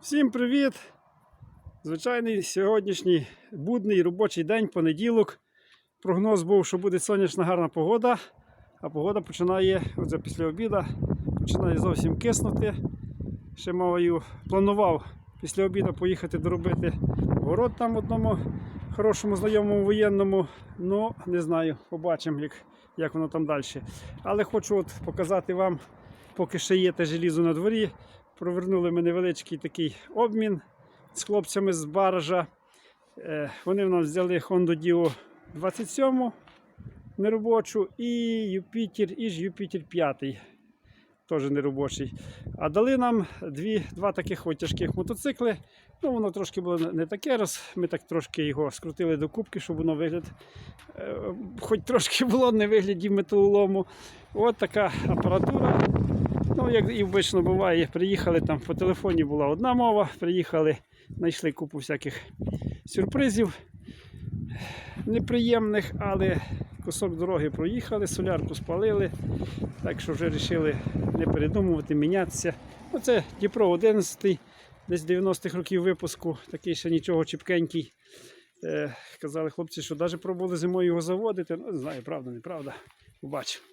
Всім привіт! Звичайний сьогоднішній будний робочий день, понеділок. Прогноз був, що буде сонячна гарна погода, а погода починає, оце після обіду, починає зовсім киснути. Ще маю, планував після обіду поїхати доробити город там одному хорошому знайомому воєнному. Ну, не знаю, побачимо, як, як воно там далі. Але хочу от показати вам, поки ще є те желізо на дворі. Провернули ми невеличкий такий обмін з хлопцями з баража. Е, Вони в нас взяли Honda Dio 27 неробочу і Юпітер, і ж Юпітер 5. Теж неробочий. А дали нам дві, два таких тяжких мотоцикли. Ну, воно трошки було не таке раз. Ми так трошки його скрутили до кубки, щоб воно вигляд, е, хоч трошки було не вигляді металолому. От така апаратура. Ну, як і обично буває, приїхали там по телефоні була одна мова, приїхали, знайшли купу всяких сюрпризів неприємних, але кусок дороги проїхали, солярку спалили, так що вже вирішили не передумувати, мінятися. Оце Дніпро 11, десь 90-х років випуску, такий ще нічого чіпкенький. Е, казали хлопці, що навіть пробували зимою його заводити. Ну, не знаю, правда, неправда. Побачимо.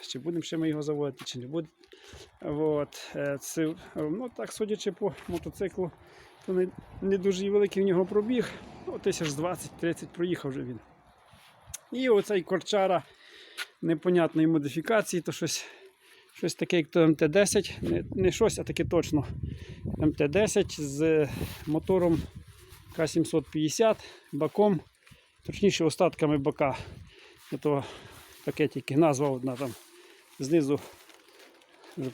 Чи будемо ще ми його заводити, чи не будемо. От, е, це, е, ну так, судячи по мотоциклу, то не, не дуже великий в нього пробіг. Ну, тисяч 20-30 проїхав вже він. І оцей корчара непонятної модифікації, то щось, щось таке, як то МТ-10, не, не щось, а таке точно. МТ-10 з мотором К750, баком, точніше остатками бака. Ото таке тільки назва одна там знизу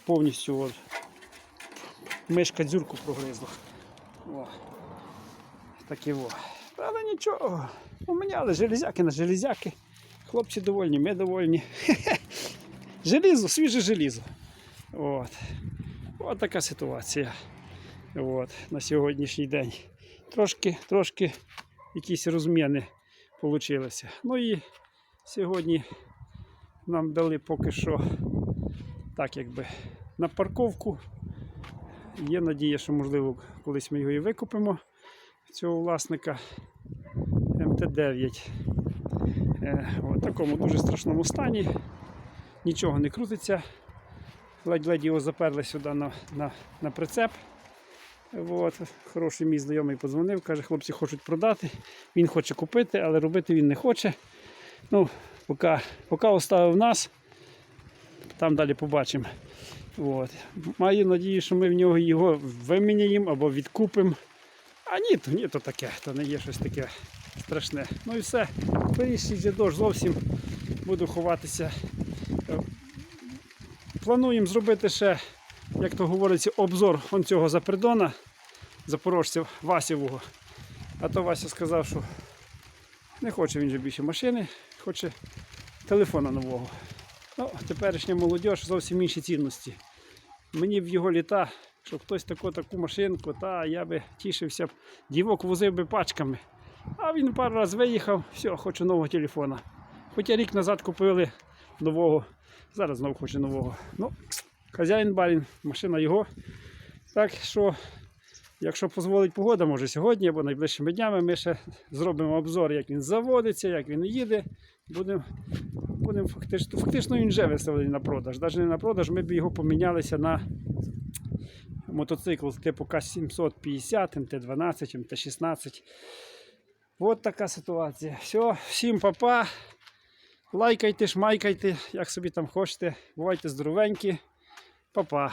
повністю от, мишка дзюрку прогризла. О, такі во. Але нічого, поміняли железяки на железяки. Хлопці довольні, ми довольні. Желізо, свіже желізо. От. От така ситуація. От, на сьогоднішній день. Трошки, трошки якісь розміни вийшли. Ну і сьогодні нам дали поки що так якби на парковку. Є надія, що можливо колись ми його і викупимо, цього власника МТ-9. Е, в такому дуже страшному стані. Нічого не крутиться. Ледь-ледь його заперли сюди на, на, на прицеп. От, хороший мій знайомий подзвонив, каже, хлопці хочуть продати. Він хоче купити, але робити він не хоче. Ну, поки, поки оставив нас, там далі побачимо. От. Маю надію, що ми в нього його виміняємо або відкупимо. А ні, то ні, то таке, то не є щось таке страшне. Ну і все. Вирішить вже дощ зовсім буду ховатися. Е, Плануємо зробити ще, як то говориться, обзор он цього запридона запорожця Васєвого. А то Вася сказав, що не хоче він же більше машини, хоче телефона нового. Ну, теперішня молодь зовсім інші цінності. Мені в його літа, щоб хтось таку таку машинку, та я би тішився б, дівок возив би пачками. А він пару разів виїхав, все, хочу нового телефона. Хоча рік назад купили нового, зараз знову хочу нового. Ну, хазяїн барін, машина його. Так що, якщо дозволить погода, може сьогодні або найближчими днями ми ще зробимо обзор, як він заводиться, як він їде. Будемо будемо фактично, фактично він вже виставлений на продаж. Навіть не на продаж, ми б його помінялися на мотоцикл типу К750, МТ-12, МТ-16. От така ситуація. Все, всім папа. Лайкайте, шмайкайте, як собі там хочете. Бувайте здоровенькі. Па-па.